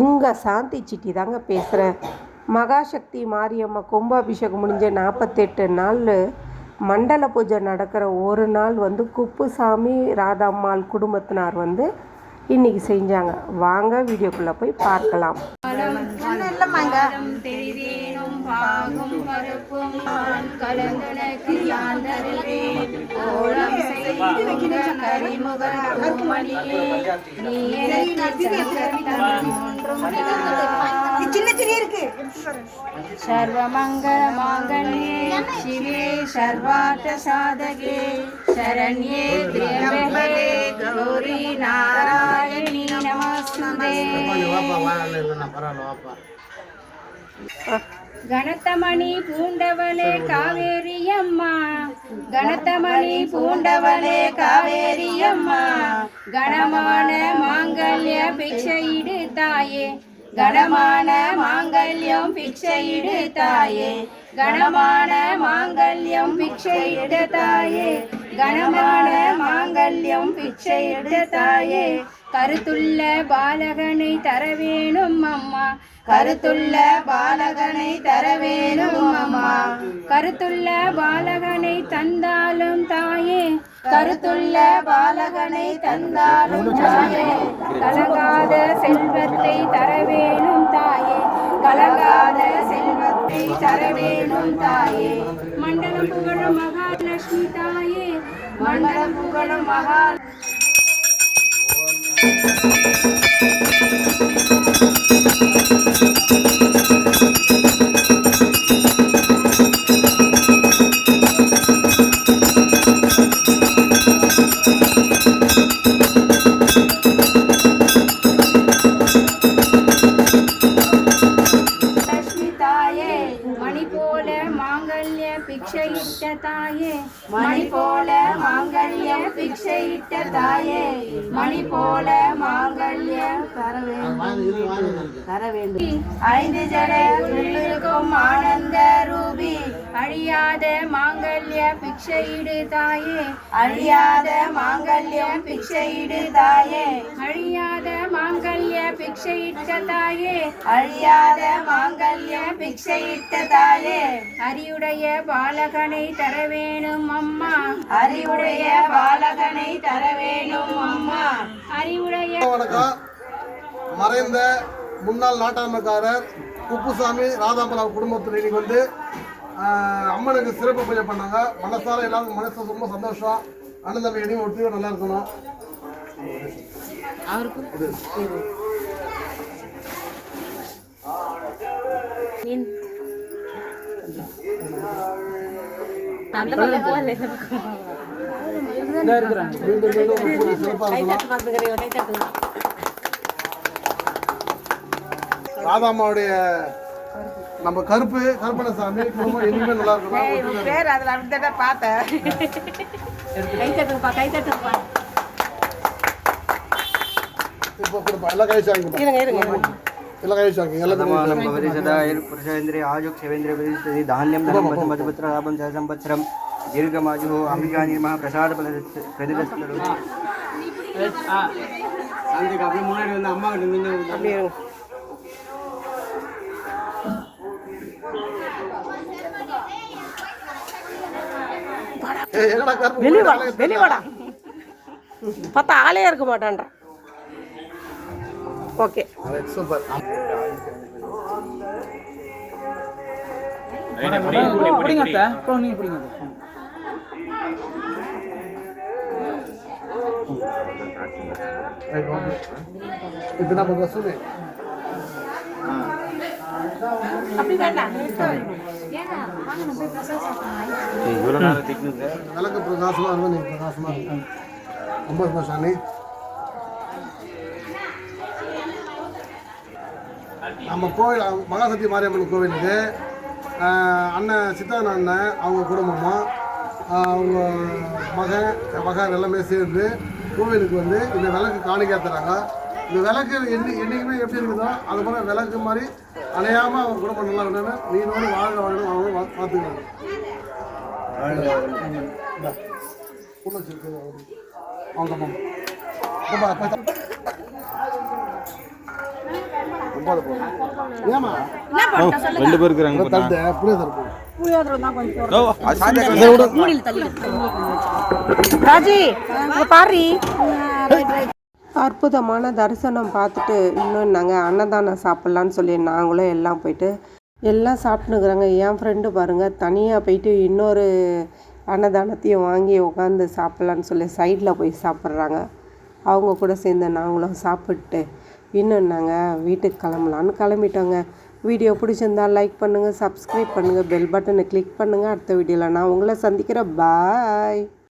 உங்கள் சாந்தி சிட்டி தாங்க பேசுகிறேன் மகாசக்தி மாரியம்மா கும்பாபிஷேகம் முடிஞ்ச நாற்பத்தெட்டு நாள் மண்டல பூஜை நடக்கிற ஒரு நாள் வந்து குப்புசாமி ராதாம்மாள் குடும்பத்தினார் வந்து இன்னைக்கு செஞ்சாங்க. வாங்க வீடியோக்குள்ளே போய் பார்க்கலாம். தெரிதேனும் பாகும் பருப்பும் தருவேன் கோலம் செய்து கரிமுக பூமணியே நீ சங்கத்தனம் ஒன்றும் சர்வமங்கள மாங்கல்யே சிவே சர்வார்த்த சாதகே. சரண்யே திரியம்பகே கௌரி நாராயணி நமஸ்துதே. கணத்தமணி பூண்டவளே காவேரி அம்மா கணத்தமணி பூண்டவளே காவேரி அம்மா கணமான மாங்கல்ய பிச்சையிடு தாயே. கணமான மாங்கல்யம் பிச்சையிடு தாயே. கணமான மாங்கல்யம் பிச்சையிட தாயே. கணமான மாங்கல்யம் பிச்சையிட தாயே. கருத்துள்ள பாலகனை தரவேணும் அம்மா. கருத்துள்ள பாலகனை தரவேணும் அம்மா. கருத்துள்ள பாலகனை தந்தாலும் தாயே. கருத்துள்ள பாலகனை தந்தாலும் தாயே. கலங்காத செல்வத்தை தரவேணும் தாயே. கலங்காத செல்வத்தை தரவேணும் தாயே. மண்டலம் புகழும் மகாலட்சுமி தாயே. மண்டலம் புகழும் மகா Thank you. மணி போல மாங்கல்ய பிக்ஷையிட்ட தாயே. மணி போல மாங்கல்ய தர வேண்டும். தர வேண்டும். ஐந்து ஜடை உள்ளிருக்கும் ஆனந்த ரூபி அழியாத மாங்கல்ய பிக்ஷையிடு தாயே. அழியாத மாங்கல்யம் பிக்ஷையிடு தாயே. அழியாத பிக்ஷையிட்ட தாயே அழியாத மாங்கல்ய பிக்ஷையிட்ட தாயே அறிவுடைய பாலகனை தர வேணும் அம்மா. அறிவுடைய பாலகனை தர வேணும் அம்மா. அறிவுடைய வணக்கம். மறைந்த முன்னாள் நாட்டாண்மைக்காரர் குப்புசாமி ராதாம்பலம் குடும்பத்தில் இன்னைக்கு வந்து ஆஹ், அம்மனுக்கு சிறப்பு பூஜை பண்ணாங்க. மனசால எல்லாருக்கும் மனசு ரொம்ப சந்தோஷம். அண்ணன் தம்பி இனியும் ஒற்றியும் நல்லா இருக்கணும். மீண்டும் ராதாம்மாவுடைய நம்ம கருப்பு கருப்பணசாமி குடும்பம் இனிமே நல்லா இருக்கணும் பேர் அதில் அப்படித்தான் பார்த்தேன். இப்போ கொடுப்பா. எல்லாம் கழிச்சு வாங்கிப்பா எல்லாம் ಎಲ್ಲ ಕೈ ಸಾಕು ಎಲ್ಲ ನಮೋ ನಮ್ಮ ವರಿಷದ ಪುರುಷೇಂದ್ರಿ ಆಜುಕ್ ಸೇವೇಂದ್ರಿ ವರಿಷ್ಠಿ ಧಾನ್ಯಂ ಧನಂ ಮಧುಪತ್ರ ಲಾಭಂ ಜಯ ಸಂವತ್ಸರಂ ದೀರ್ಘಮಾಜು ಅಂಬಿಕಾ ನಿರ್ಮಹ ಪ್ರಸಾದ ಪ್ರತಿದಸ್ತರು அப்படியே முன்னாடி வந்து அம்மா கிட்ட நின்று அப்படியே வெளிவாடா வெளிவாடா பார்த்தா ஆளே இருக்க மாட்டான்டா ஓகே. சூப்பர் இப்போ என்ன பண்ணுற சொல்லு. விளக்கு பிரகாசமாக இருக்கும் நீங்கள் இருக்கும் ரொம்ப சந்தோஷம் அண்ணி. நம்ம கோவில் மகாசக்தி மாரியம்மன் கோவிலுக்கு அண்ணன் சித்தான அண்ணன் அவங்க குடும்பமும் அவங்க மகன் மகன் எல்லாமே சேர்ந்து கோவிலுக்கு வந்து இந்த விளக்கு காணிக்கை தராங்க இந்த விளக்கு என்னி என்றைக்குமே எப்படி இருக்குதோ அது போல் விளக்கு மாதிரி அணையாமல் அவங்க குடும்பம் நல்லா இருக்கணும் நீனோடு வாழ்க வாழணும் அவங்க பார்த்துக்கணும் அவங்க. போதும் போதும் ஏமா ரெண்டு பேர் இருக்கிறாங்க தட்டு புளிய தருப்பு ராஜி இங்க பாரு. அற்புதமான தரிசனம் பார்த்துட்டு இன்னும் நாங்கள் அன்னதானம் சாப்பிட்லான்னு சொல்லி நாங்களும் எல்லாம் போயிட்டு எல்லாம் சாப்பிட்டுனுக்குறாங்க. என் ஃப்ரெண்டு பாருங்கள் தனியாக போயிட்டு இன்னொரு அன்னதானத்தையும் வாங்கி உட்காந்து சாப்பிட்லான்னு சொல்லி சைடில் போய் சாப்பிட்றாங்க. அவங்க கூட சேர்ந்து நாங்களும் சாப்பிட்டு இன்னும் நாங்கள் வீட்டுக்கு கிளம்பலான்னு கிளம்பிட்டோங்க. வீடியோ பிடிச்சிருந்தா லைக் பண்ணுங்கள் சப்ஸ்கிரைப் பண்ணுங்கள் பெல் பட்டனை கிளிக் பண்ணுங்கள் அடுத்த வீடியோவில் நான் உங்களை சந்திக்கிறேன். பாய்